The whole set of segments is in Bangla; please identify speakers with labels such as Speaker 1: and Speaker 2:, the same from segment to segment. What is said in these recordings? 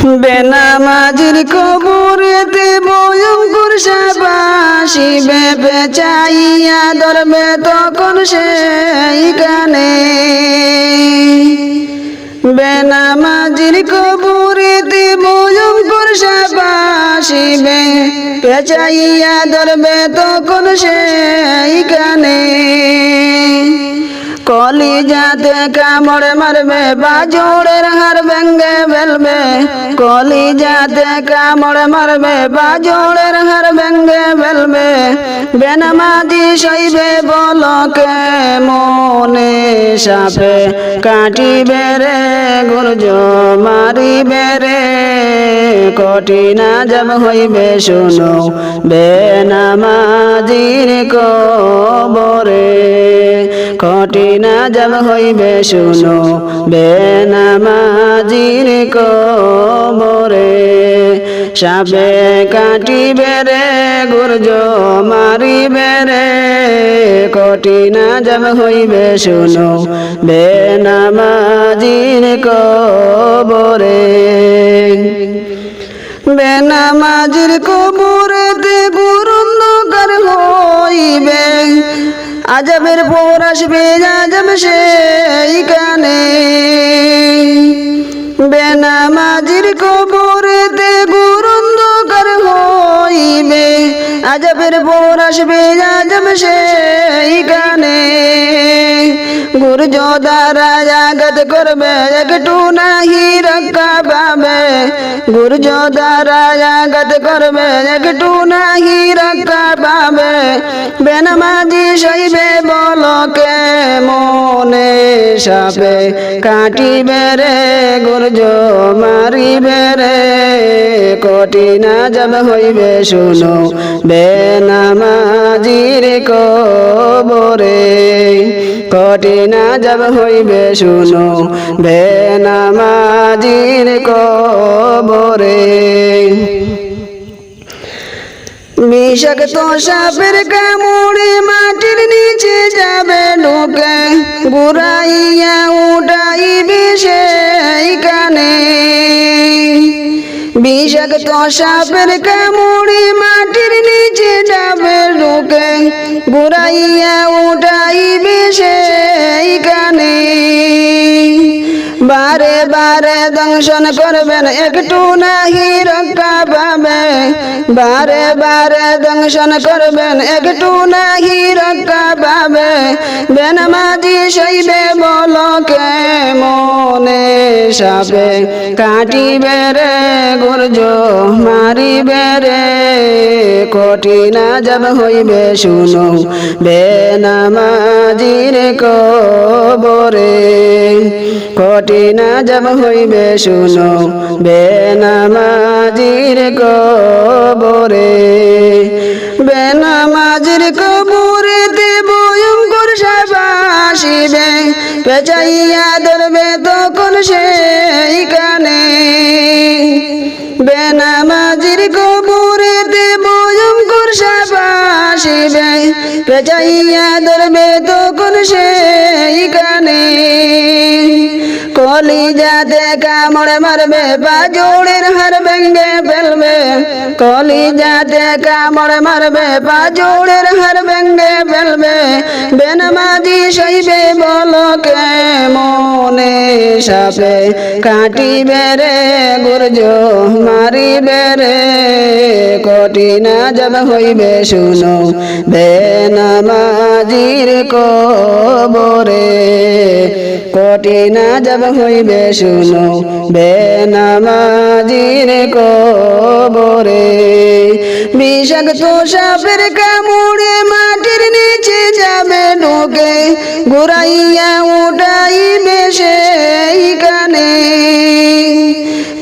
Speaker 1: বেনামাজির কবরেতে ভয়ঙ্কর সাবাসি বেবে চাইয়া ধরবে তখন সেইখানে বেনামাজির কবরেতে ভয়ঙ্কর সাবাসি বেবে চাইয়া ধরবে তখন সেইখানে কলি যাতে কামড় মারবে বাজোড়ের হার ভেঙ্গে ফেলবে কলি যাতে কামড় মারবে বা বাজোড়ের হার ভেঙ্গে ফেলবে। বেনামাজি সইবে বলকে, মনে সাপে কাটিবে রে, গুরজ মারিবে রে। কঠিনা যাব হইবে, শুনো, বেনামাজির কবরে। কঠিনা যাব হইবে, শুনো, বেনামাজির কবরে। সাবে কাটিবে রে, গুর্জ মারিবে রে। কঠিনা যাব হইবে, শুনো, বেনামাজির কবরে। বে নামাজির বেনামাজির কবরেতে গুরুন্দকার হইবে। আজবের পর আসবে, আজব সেইখানে বেনামাজির কবরেতে গুরুন্দর হইবে আজবের পর আসবে আজব সেইখানে গুরু দ্বারা জাগত করবে একটু নাহি রক্ষা পাবে গুরু দ্বারা জাগত করবে একটু নাহি রক্ষা পাবে বেনমাজি সইবে বলকে মনে সাপে কাটিবে রে গুরজ মারিবে রে কঠিনা যাব হইবে শুনো বেনামাজির কবরে কঠিনা যাব হইবে শুনো, বেনামাজির কবরে। বিষাক্ত সাপের কামড়ে মাটির নিচে যাবে ঢুকে ঘুরাইয়া উঠাইবে সেইখানে। বিষাক্ত সাপের কামড়ে মাটির নিচে যাবে ঢুকে ঘুরাইয়া উঠাইবে সেইখানে বারে বারে দংশন করবেন একটু নাহি রক্ষা পাবে। বারে বারে দংশন করবেন একটু নাহি রক্ষা পাবে। বেন বেনমাজি সইবে বলকে, মনে সাবে কাটিবে রে, গুর্জ মারিবে রে। কঠিনা যাব হইবে, শুনো বেনামাজির কবরে। কঠিনা যাব হইবে, শুনো। বেনামাজির কবরে বেনামাজির কবরে দেব ভয়ঙ্কর সাবাসিবে পেঁচাইয়া ধরবে তখন সেইখানে। বেনামাজির কবরে দেব ভয়ঙ্কর সাবাসিবে পেঁচাইয়া ধরবে তখন সেইখানে। কলি দেখা মরে মারবে বা জোড়ের হার ভেঙ্গে ফেলবে। কলি যা দেখা মারবে বা জোড়ের হার ভেঙ্গে ফেলবে। বেনমাজি সইবে বলকে, মনে সাপে কাটিবে রে, গুর্জ মারিবে রে। কঠিনা যাব হইবে শুনো বেনামাজির কবরে। কঠিনা যাব হইবে শুনো, বেনামাজির কবরে। বিষাক্ত সাপের কামড়ে মাটির নিচে যাবে ঢোকে ঘুরাইয়া উঠাইবে সেইখানে।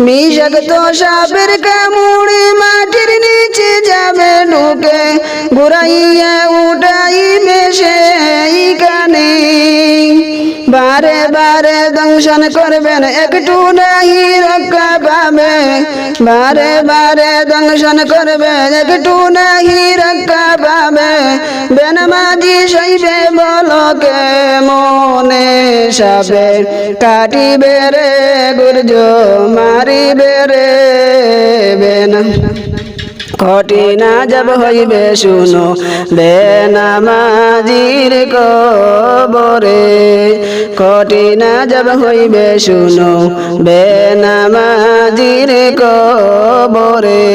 Speaker 1: বিষাক্ত সাপের কামড়ে মাটির নিচে যাবে ঢোকে ঘুরাইয়া উঠাইবে সেইখানে। বারে বারে দংশন করবেন, একটু নাহি রক্ষা পাবে। বারে বারে দংশন করবেন, একটু নাহি রক্ষা পাবে। বেনমাজি সইবে বলকে, মনে সাবে কাটিবে রে, গুর্জ মারিবে রে। না কঠিনা যাব হইবে শুনো বেনামাজির কবরে। কটি না যাব হইবে শুনো বে বেনামাজির কবরে।